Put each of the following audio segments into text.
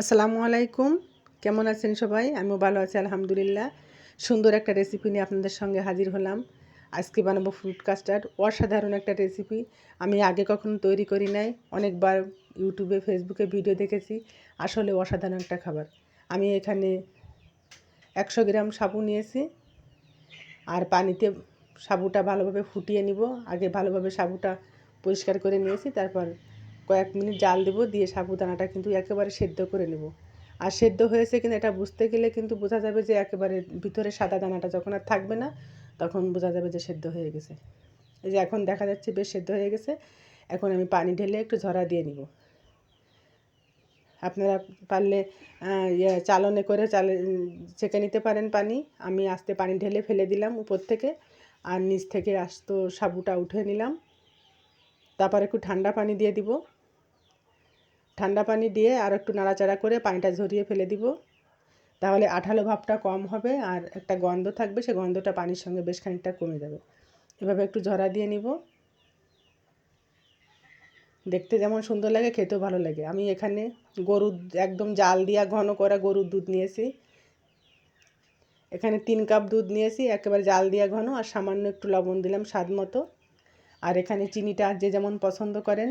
আসসালামু আলাইকুম। কেমন আছেন সবাই? আমিও ভালো আছি, আলহামদুলিল্লাহ। সুন্দর একটা রেসিপি নিয়ে আপনাদের সঙ্গে হাজির হলাম। আজকে বানাবো ফ্রুট কাস্টার্ড অসাধারণ একটা রেসিপি আমি আগে কখনো তৈরি করি নাই, অনেকবার ইউটিউবে ফেসবুকে ভিডিও দেখেছি, আসলে অসাধারণ একটা খাবার। আমি এখানে একশো গ্রাম সাবু নিয়েছি, আর পানিতে সাবুটা ভালোভাবে ফুটিয়ে নিব। আগে ভালোভাবে সাবুটা পরিষ্কার করে নিয়েছি, তারপর কয়েক মিনিট জাল দেবো, দিয়ে সাবুদানাটা কিন্তু একেবারে সেদ্ধ করে নেব। আর সেদ্ধ হয়েছে কিনা এটা বুঝতে গেলে কিন্তু বোঝা যাবে যে একেবারে ভিতরে সাদা দানাটা যখন আর থাকবে না, তখন বোঝা যাবে যে সেদ্ধ হয়ে গেছে। এই যে এখন দেখা যাচ্ছে বেশ সেদ্ধ হয়ে গেছে। এখন আমি পানি ঢেলে একটু ঝরা দিয়ে নিব। আপনারা পারলে ইয়ে চালনে করে চালে ছেঁকে নিতে পারেন পানি। আমি আস্তে পানি ঢেলে ফেলে দিলাম উপর থেকে, আর নিচ থেকে আস্ত সাবুটা উঠে নিলাম। তারপর একটু ঠান্ডা পানি দিয়ে দিব। ঠান্ডা পানি দিয়ে আর একটু নাড়াচাড়া করে পানিটা ঝরিয়ে ফেলে দিব। তাহলে আঠালো ভাবটা কম হবে আর একটা গন্ধ থাকবে, সে গন্ধটা পানির সঙ্গে বেশ খানিকটা কমে যাবে। এভাবে একটু ঝরা দিয়ে নিব। দেখতে যেমন সুন্দর লাগে, খেতেও ভালো লাগে। আমি এখানে গরুর একদম জাল দিয়া ঘন করা গরুর দুধ নিয়েছি। এখানে তিন কাপ দুধ নিয়েছি, একেবারে জাল দিয়া ঘন আর সামান্য একটু লবণ দিলাম স্বাদ মতো। আর এখানে চিনিটা যে যেমন পছন্দ করেন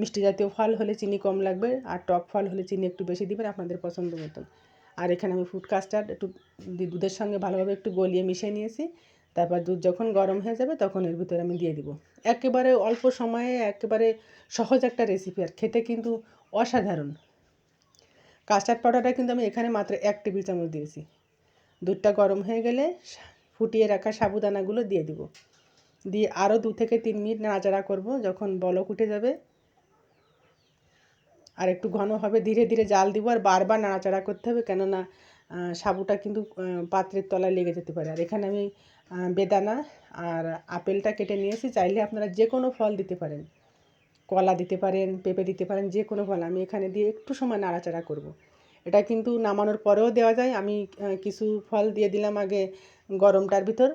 মিষ্টি জাতীয় ফল হলে চিনি কম লাগবে আর টক ফল হলে চিনি একটু বেশি দিবেন আপনাদের পছন্দ মতন। আর এখানে আমি ফুড কাস্টার্ড একটু দুধের সঙ্গে ভালোভাবে একটু গলিয়ে মিশিয়ে নিয়েছি। তারপর দুধ যখন গরম হয়ে যাবে তখন এর ভিতরে আমি দিয়ে দিব। একেবারে অল্প সময়ে একেবারে সহজ একটা রেসিপি আর খেতে কিন্তু অসাধারণ। কাস্টার্ড পাউডারটা কিন্তু আমি এখানে মাত্র এক টেবিল চামচ দিয়েছি। দুধটা গরম হয়ে গেলে ফুটিয়ে রাখা সাবুদানাগুলো দিয়ে দিব। দিয়ে আরও দু থেকে তিন মিনিট নাড়াচাড়া করব যখন বলক উঠে যাবে। আর একটু ঘন ধীরে ধীরে জাল দিব আর বারবার নাড়াচাড়া করতে হবে কেননা সাবুটা কিন্তু পাত্রের তলায় লেগে যেতে পারে। আর এখানে আমি বেদানা আর আপেলটা কেটে নিয়েছি। চাইলে আপনারা যে কোনো ফল দিতে পারেন। কলা দিতে পারেন, পেঁপে দিতে পারেন, যে কোনো ফল। আমি এখানে দিয়ে একটু সময় নাড়াচাড়া করব। এটা কিন্তু নামানোর পরেও দেওয়া যায়। আমি কিছু ফল দিয়ে দিলাম আগে গরমটার ভিতর।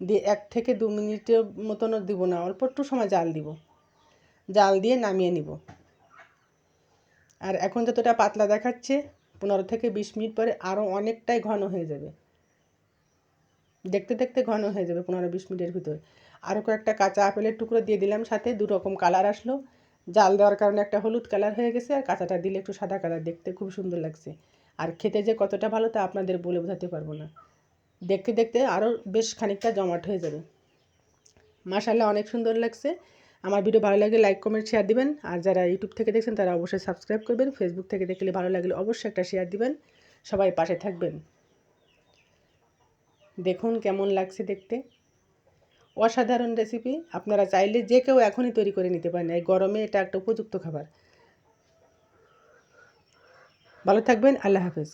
দিয়ে এক থেকে দু মিনিটের মতনও দিব না, অল্প একটু সময় জাল দিব। জাল দিয়ে নামিয়ে নিব। আর এখন যতটা পাতলা দেখাচ্ছে, পনেরো থেকে বিশ মিনিট পরে আরও অনেকটাই ঘন হয়ে যাবে। দেখতে দেখতে ঘন হয়ে যাবে পনেরো বিশ মিনিটের ভিতর। আরও কয়েকটা কাঁচা আপেলের টুকরো দিয়ে দিলাম সাথে দু রকম কালার আসলো। জাল দেওয়ার কারণে একটা হলুদ কালার হয়ে গেছে আর কাঁচাটা দিলে একটু সাদা কালার দেখতে খুব সুন্দর লাগছে। আর খেতে যে কতটা ভালো তা আপনাদের বলে বোঝাতে পারব না। দেখতে দেখতে আরও বেশ খানিকটা জমাট হয়ে যাবে। মাসাল্লাহ অনেক সুন্দর লাগছে। আমার ভিডিও ভালো লাগলে লাইক কমেন্ট শেয়ার দিবেন। আর যারা ইউটিউব থেকে দেখছেন, তারা অবশ্যই সাবস্ক্রাইব করবেন। ফেসবুক থেকে দেখলে ভালো লাগলে অবশ্যই একটা শেয়ার দিবেন। সবাই পাশে থাকবেন। দেখুন কেমন লাগছে দেখতে। অসাধারণ রেসিপি আপনারা চাইলে যে কেউ এখনই তৈরি করে নিতে পারেন। এই গরমে এটা একটা উপযুক্ত খাবার। ভালো থাকবেন। আল্লাহ হাফেজ।